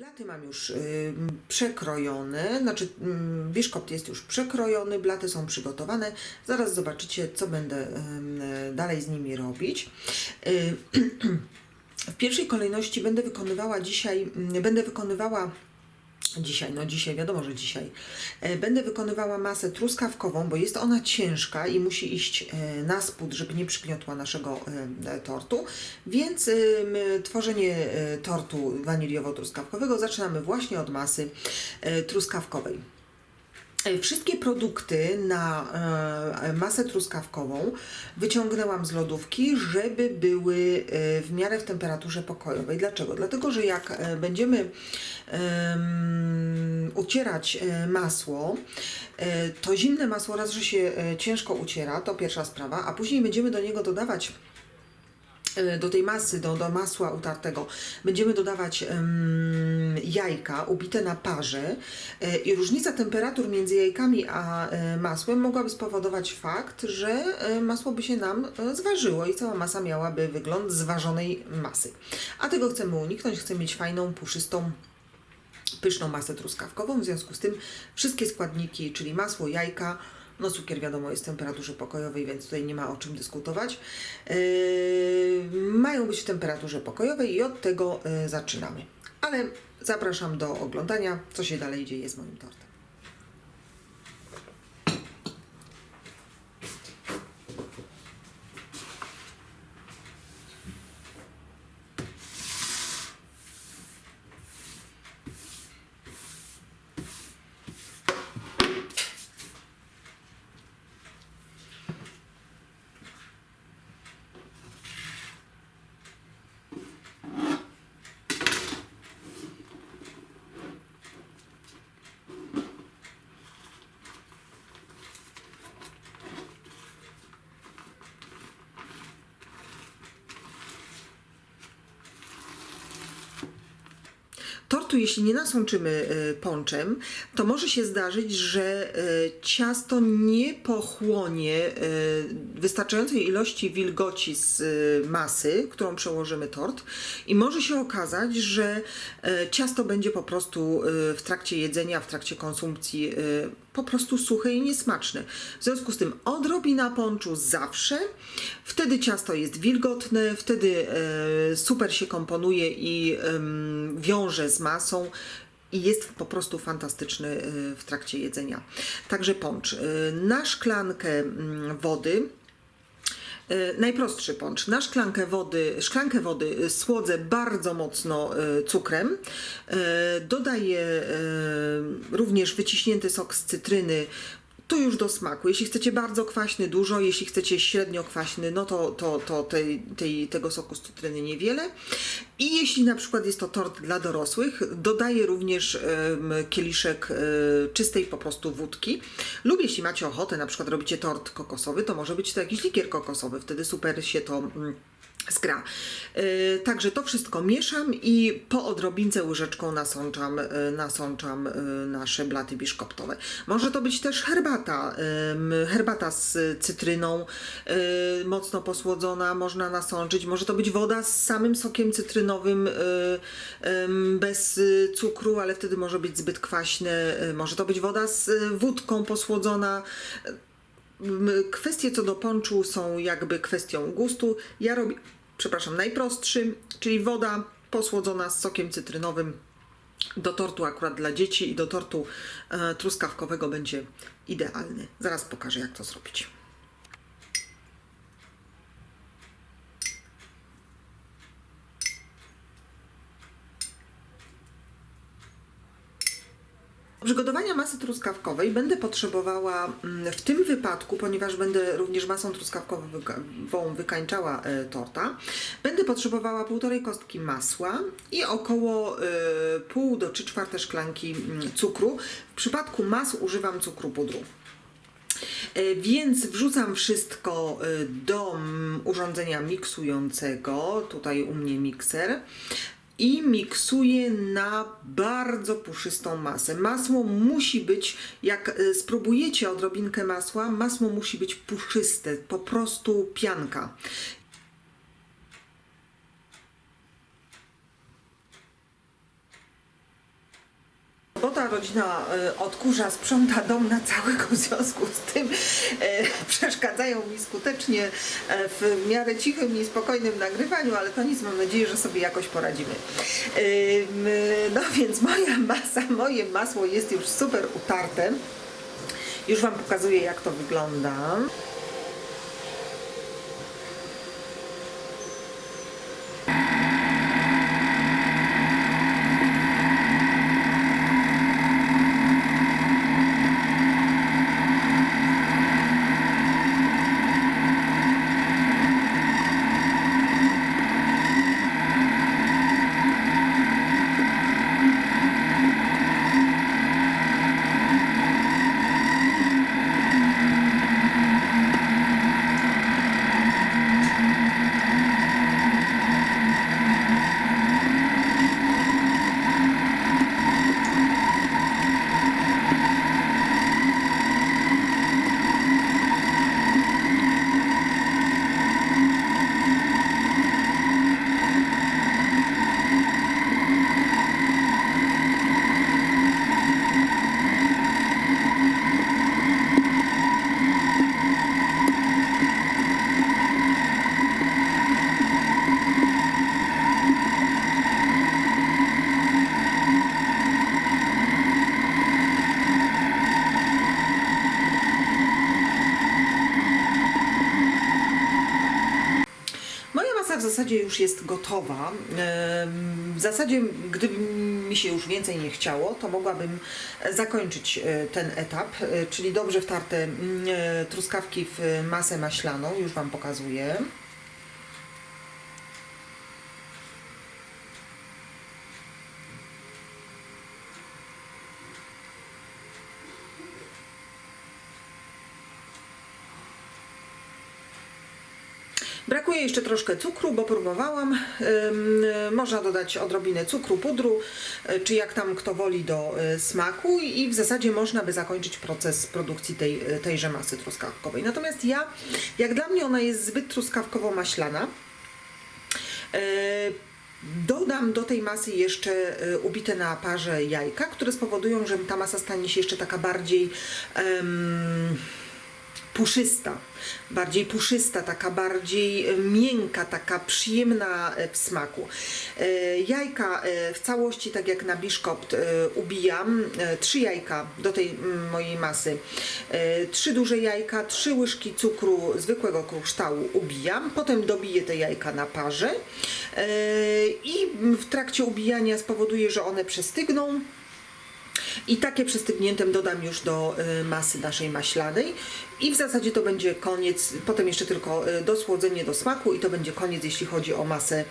Blaty mam już y, przekrojone, znaczy y, biszkopt jest już przekrojony, blaty są przygotowane. Zaraz zobaczycie, co będę y, dalej z nimi robić. Y, w pierwszej kolejności będę wykonywała dzisiaj, y, będę wykonywała Dzisiaj, no dzisiaj, wiadomo, że dzisiaj. E, Będę wykonywała masę truskawkową, bo jest ona ciężka i musi iść e, na spód, żeby nie przygniotła naszego e, tortu. Więc tworzenie tortu waniliowo-truskawkowego zaczynamy właśnie od masy truskawkowej. E, Wszystkie produkty na e, masę truskawkową wyciągnęłam z lodówki, żeby były e, w miarę w temperaturze pokojowej. Dlaczego? Dlatego, że jak będziemy em, ucierać masło, to zimne masło raz, że się ciężko uciera, to pierwsza sprawa, a później będziemy do niego dodawać do tej masy, do, do masła utartego, będziemy dodawać jajka ubite na parze e, i różnica temperatur między jajkami a e, masłem mogłaby spowodować fakt, że masło by się nam zważyło i cała masa miałaby wygląd zważonej masy. A tego chcemy uniknąć, chcemy mieć fajną, puszystą, pyszną masę truskawkową, w związku z tym wszystkie składniki, czyli masło, jajka, no cukier wiadomo jest w temperaturze pokojowej, więc tutaj nie ma o czym dyskutować, yy, mają być w temperaturze pokojowej i od tego yy, zaczynamy. Ale zapraszam do oglądania, co się dalej dzieje z moim tortem. Tortu, jeśli nie nasączymy y, ponczem, to może się zdarzyć, że y, ciasto nie pochłonie y, wystarczającej ilości wilgoci z masy, którą przełożymy tort i może się okazać, że ciasto będzie po prostu w trakcie jedzenia, w trakcie konsumpcji po prostu suche i niesmaczne. W związku z tym odrobina ponczu zawsze, wtedy ciasto jest wilgotne, wtedy e, super się komponuje i wiąże z masą i jest po prostu fantastyczny e, w trakcie jedzenia. Także poncz. E, Na szklankę mm, wody E, Najprostszy poncz. Na szklankę wody, szklankę wody słodzę bardzo mocno cukrem. Dodaję również wyciśnięty sok z cytryny. To już do smaku. Jeśli chcecie bardzo kwaśny, dużo. Jeśli chcecie średnio kwaśny, no to, to, to tej, tej, tego soku z cytryny niewiele. I jeśli na przykład jest to tort dla dorosłych, dodaję również kieliszek e, czystej po prostu wódki. Lub jeśli macie ochotę, na przykład robicie tort kokosowy, to może być to jakiś likier kokosowy. Wtedy super się to mm, zgra. E, Także to wszystko mieszam i po odrobince łyżeczką nasączam, e, nasączam e, nasze blaty biszkoptowe. Może to być też herbata, herbata z cytryną, mocno posłodzona, można nasączyć. Może to być woda z samym sokiem cytrynowym, bez cukru, ale wtedy może być zbyt kwaśne. Może to być woda z wódką posłodzona. Kwestie co do ponczu są jakby kwestią gustu. Ja robię, przepraszam, najprostszy, czyli woda posłodzona z sokiem cytrynowym. Do tortu akurat dla dzieci i do tortu e, truskawkowego będzie idealny. Zaraz pokażę, jak to zrobić. Przygotowania masy truskawkowej będę potrzebowała mm, w tym wypadku, ponieważ będę również masą truskawkową wykańczała e, torta, będę potrzebowała półtorej kostki masła i około e, pół do 3 czwarte szklanki mm, cukru. W przypadku mas używam cukru pudru. E, Więc wrzucam wszystko do mm, urządzenia miksującego, tutaj u mnie mikser, i miksuję na bardzo puszystą masę. Masło musi być, jak e, spróbujecie odrobinkę masła, masło musi być puszyste, po prostu pianka. Bo ta rodzina e, odkurza, sprząta dom na całego w związku z tym e, przeszkadzają mi skutecznie e, w miarę cichym i spokojnym nagrywaniu, ale to nic, mam nadzieję, że sobie jakoś poradzimy. No więc moja masa, moje masło jest już super utarte. Już Wam pokazuję, jak to wygląda. Moja masa w zasadzie już jest gotowa. W zasadzie, gdyby mi się już więcej nie chciało, to mogłabym zakończyć e, ten etap, e, czyli dobrze wtarte e, truskawki w masę maślaną. Już Wam pokazuję. Brakuje jeszcze troszkę cukru, bo próbowałam. Można dodać odrobinę cukru, pudru, y, czy jak tam kto woli do y, smaku i w zasadzie można by zakończyć proces produkcji tej, y, tejże masy truskawkowej. Natomiast ja, jak dla mnie ona jest zbyt truskawkowo-maślana, Dodam do tej masy jeszcze ubite na parze jajka, które spowodują, że ta masa stanie się jeszcze taka bardziej em, puszysta, bardziej puszysta, taka bardziej e, miękka, taka przyjemna e, w smaku. E, Jajka w całości, tak jak na biszkopt, ubijam. Trzy jajka do tej mojej masy. Trzy duże jajka, trzy łyżki cukru zwykłego kryształu ubijam. Potem dobiję te jajka na parze i w trakcie ubijania spowoduję, że one przestygną. I takie przestygniętem dodam już do y, masy naszej maślanej i w zasadzie to będzie koniec, potem jeszcze tylko y, dosłodzenie do smaku i to będzie koniec jeśli chodzi o masę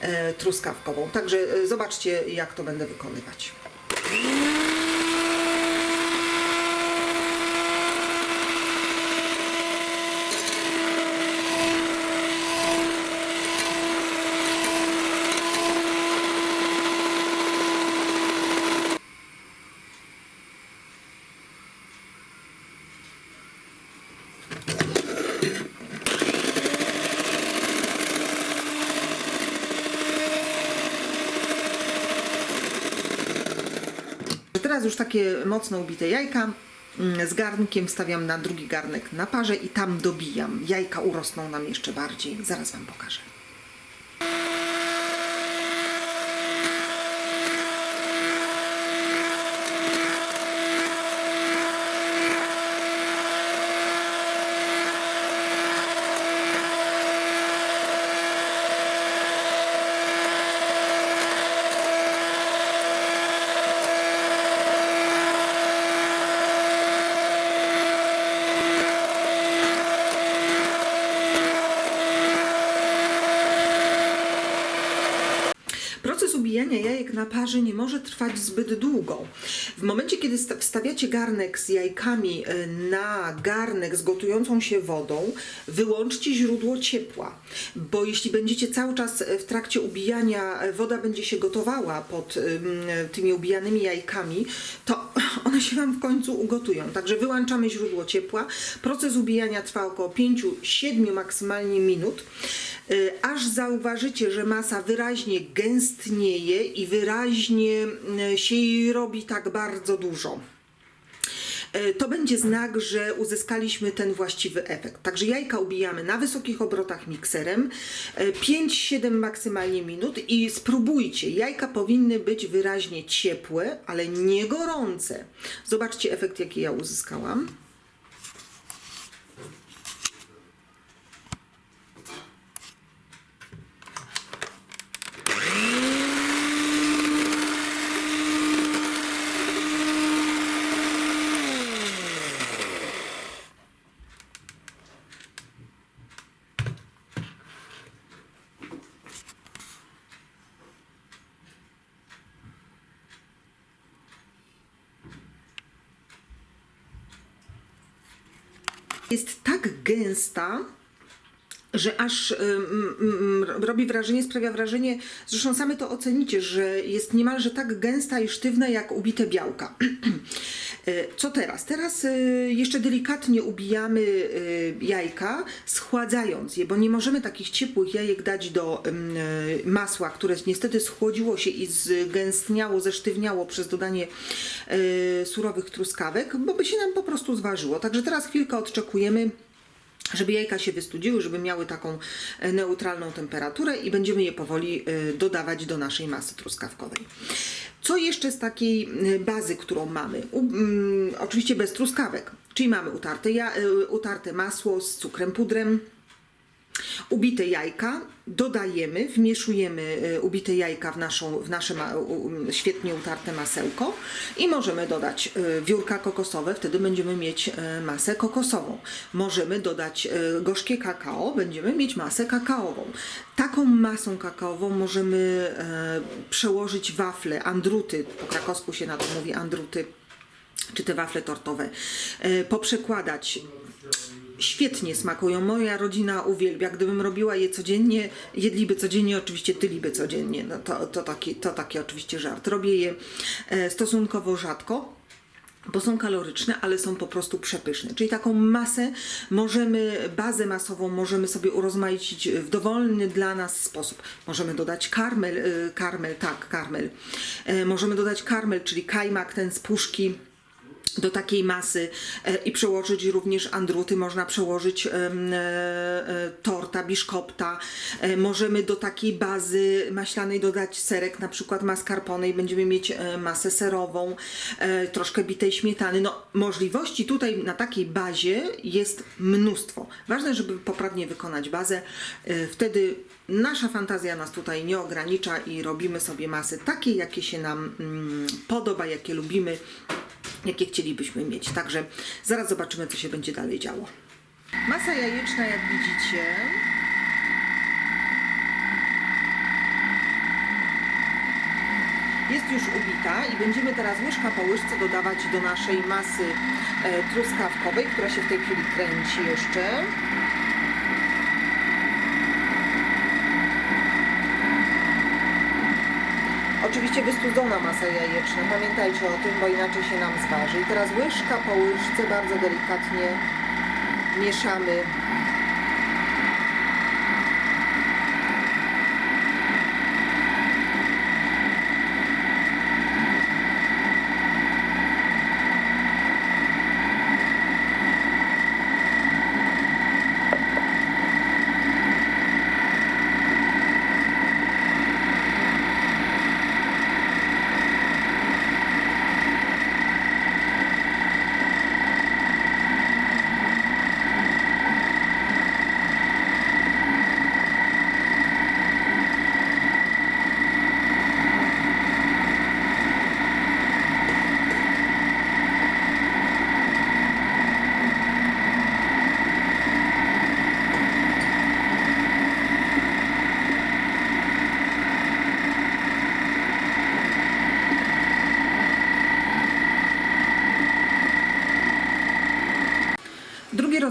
e, truskawkową. Także y, zobaczcie jak to będę wykonywać. Teraz już takie mocno ubite jajka mm, z garnkiem wstawiam na drugi garnek na parze i tam dobijam. Jajka urosną nam jeszcze bardziej. Zaraz Wam pokażę. Proces ubijania jajek na parze nie może trwać zbyt długo. W momencie, kiedy sta- wstawiacie garnek z jajkami e, na garnek z gotującą się wodą, wyłączcie źródło ciepła, bo jeśli będziecie cały czas e, w trakcie ubijania, e, woda będzie się gotowała pod tymi ubijanymi jajkami, to one się Wam w końcu ugotują. Także wyłączamy źródło ciepła. Proces ubijania trwa około 5-7 maksymalnie minut. Y, Aż zauważycie, że masa wyraźnie gęstnieje i wyraźnie y, się jej robi tak bardzo dużo. E, to będzie znak, że uzyskaliśmy ten właściwy efekt. Także jajka ubijamy na wysokich obrotach mikserem, e, 5-7 maksymalnie minut i spróbujcie. Jajka powinny być wyraźnie ciepłe, ale nie gorące. Zobaczcie efekt, jaki ja uzyskałam. Jest gęsta, że aż ym, robi wrażenie, sprawia wrażenie, zresztą same to ocenicie, że jest niemalże tak gęsta i sztywna jak ubite białka. Y, Co teraz? Teraz y, jeszcze delikatnie ubijamy y, jajka, schładzając je, bo nie możemy takich ciepłych jajek dać do y, masła, które niestety schłodziło się i zgęstniało, zesztywniało przez dodanie y, surowych truskawek, bo by się nam po prostu zważyło. Także teraz chwilkę odczekujemy żeby jajka się wystudziły, żeby miały taką e, neutralną temperaturę i będziemy je powoli e, dodawać do naszej masy truskawkowej. Co jeszcze z takiej e, bazy, którą mamy? U, mm, oczywiście bez truskawek, czyli mamy utarte, ja, utarte masło z cukrem pudrem, ubite jajka, dodajemy, wmieszujemy e, ubite jajka w, naszą, w nasze świetnie utarte masełko i możemy dodać e, wiórka kokosowe, wtedy będziemy mieć e, masę kokosową. Możemy dodać gorzkie kakao, będziemy mieć masę kakaową. Taką masą kakaową możemy przełożyć wafle, andruty, po krakowsku się na to mówi andruty, czy te wafle tortowe, poprzekładać świetnie smakują. Moja rodzina uwielbia. Gdybym robiła je codziennie, jedliby codziennie, oczywiście tyliby codziennie. No to, to, taki, to taki oczywiście żart. Robię je e, stosunkowo rzadko. Bo są kaloryczne, ale są po prostu przepyszne. Czyli taką masę możemy, bazę masową możemy sobie urozmaicić w dowolny dla nas sposób. Możemy dodać karmel, e, karmel, tak, karmel. E, Możemy dodać karmel, czyli kajmak ten z puszki do takiej masy e, i przełożyć również andruty, można przełożyć e, e, torta, biszkopta. Możemy do takiej bazy maślanej dodać serek, na przykład mascarpone i będziemy mieć masę serową, troszkę bitej śmietany. No, możliwości tutaj na takiej bazie jest mnóstwo. Ważne, żeby poprawnie wykonać bazę. Wtedy nasza fantazja nas tutaj nie ogranicza i robimy sobie masy takie, jakie się nam mm, podoba, jakie lubimy jakie chcielibyśmy mieć. Także zaraz zobaczymy, co się będzie dalej działo. Masa jajeczna, jak widzicie. Jest już ubita i będziemy teraz łyżka po łyżce dodawać do naszej masy e, truskawkowej, która się w tej chwili kręci jeszcze. Oczywiście wystudzona masa jajeczna, pamiętajcie o tym, bo inaczej się nam zważy. I teraz łyżka po łyżce bardzo delikatnie mieszamy.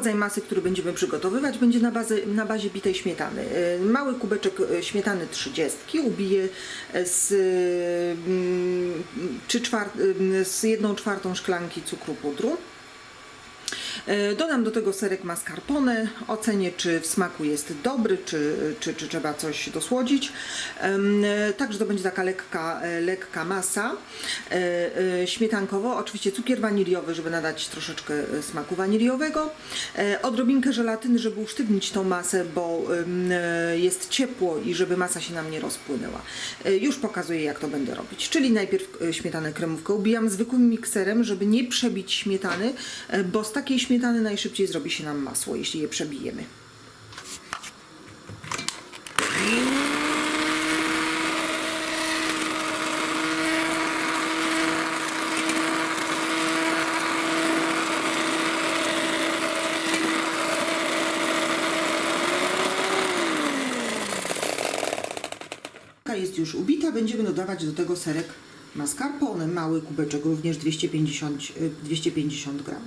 Rodzaj masy, który będziemy przygotowywać, będzie na, bazie na bazie bitej śmietany. E, Mały kubeczek e, śmietany 30 ubiję z, mm, czwart, z jedną czwartą szklanki cukru pudru. E, Dodam do tego serek mascarpone, ocenię czy w smaku jest dobry, czy, czy, czy trzeba coś dosłodzić. E, Także to będzie taka lekka, e, lekka masa śmietankowo. Oczywiście cukier waniliowy, żeby nadać troszeczkę smaku waniliowego. Odrobinkę żelatyny, żeby usztywnić tą masę, bo jest ciepło i żeby masa się nam nie rozpłynęła. Już pokazuję jak to będę robić. Czyli najpierw śmietanę kremówkę ubijam zwykłym mikserem, żeby nie przebić śmietany, bo z takiej śmietany najszybciej zrobi się nam masło, jeśli je przebijemy. Jest już ubita, będziemy dodawać do tego serek mascarpone, mały kubeczek, również 250, y, 250 gram.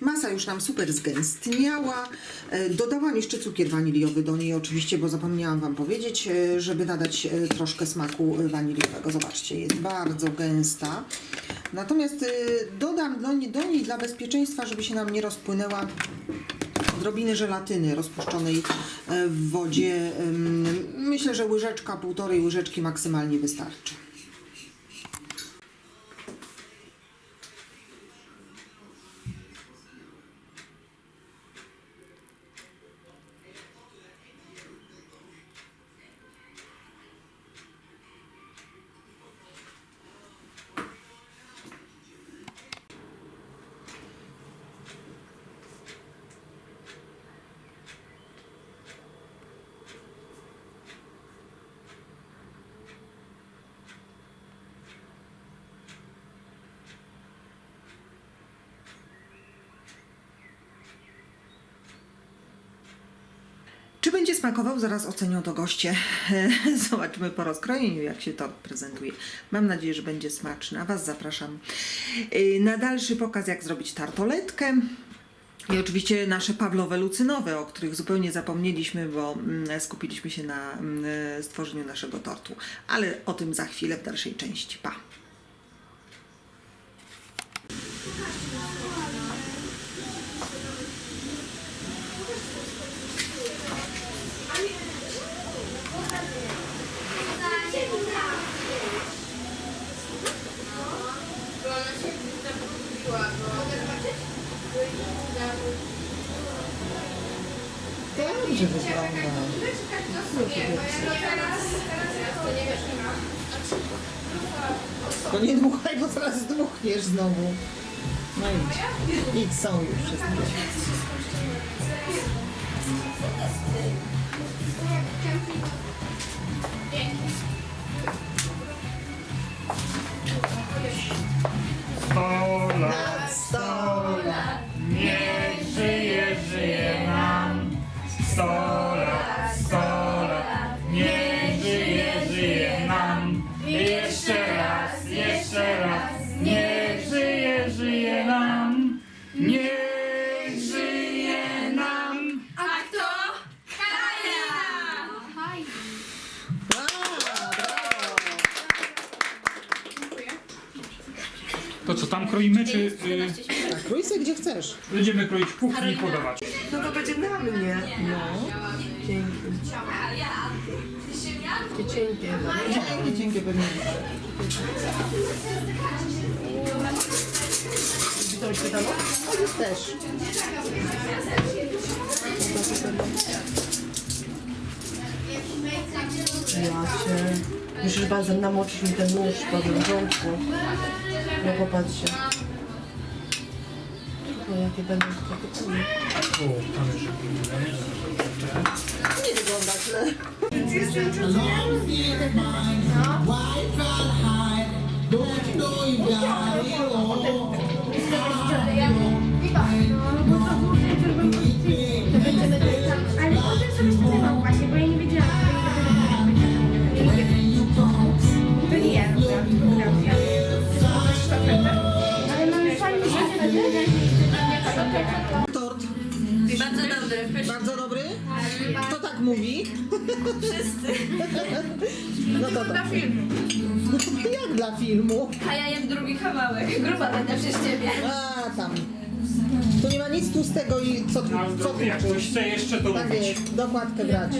Masa już nam super zgęstniała. E, Dodałam jeszcze cukier waniliowy do niej oczywiście, bo zapomniałam Wam powiedzieć, e, żeby nadać e, troszkę smaku waniliowego. Zobaczcie, jest bardzo gęsta. Natomiast dodam do niej, do niej dla bezpieczeństwa, żeby się nam nie rozpłynęła odrobiny żelatyny rozpuszczonej w wodzie. Myślę, że łyżeczka, półtorej łyżeczki maksymalnie wystarczy. Czy będzie smakował? Zaraz ocenią to goście. Zobaczmy po rozkrojeniu, jak się to prezentuje. Mam nadzieję, że będzie smaczny. A Was zapraszam y, na dalszy pokaz, jak zrobić tartoletkę. I oczywiście nasze pawlowe lucynowe, o których zupełnie zapomnieliśmy, bo mm, skupiliśmy się na mm, stworzeniu naszego tortu. Ale o tym za chwilę w dalszej części. Pa! Dobrze wygląda. To nie dmuchaj, bo zaraz dmuchniesz znowu. No idź. Idź, są już wszystkie. Sto chcesz. będziemy kroić kuchni i podawać? No to będzie na mnie. No. Dzięki. Cienkie. Dzięki, dzięki pewnie. Widziałeś pytanie? No jest też. Ja się. Musisz bazem namoczyć mi ten nóż w porządku. No. No będą takie kule. O, tam jeszcze Nie wygląda źle. Ale filmu? A ja jem drugi kawałek. Gruba będę przez ciebie. A tam. Tu nie ma nic tłustego i co tu, co tu Jak ktoś chce jeszcze to Tak mówić. jest, dokładkę brać.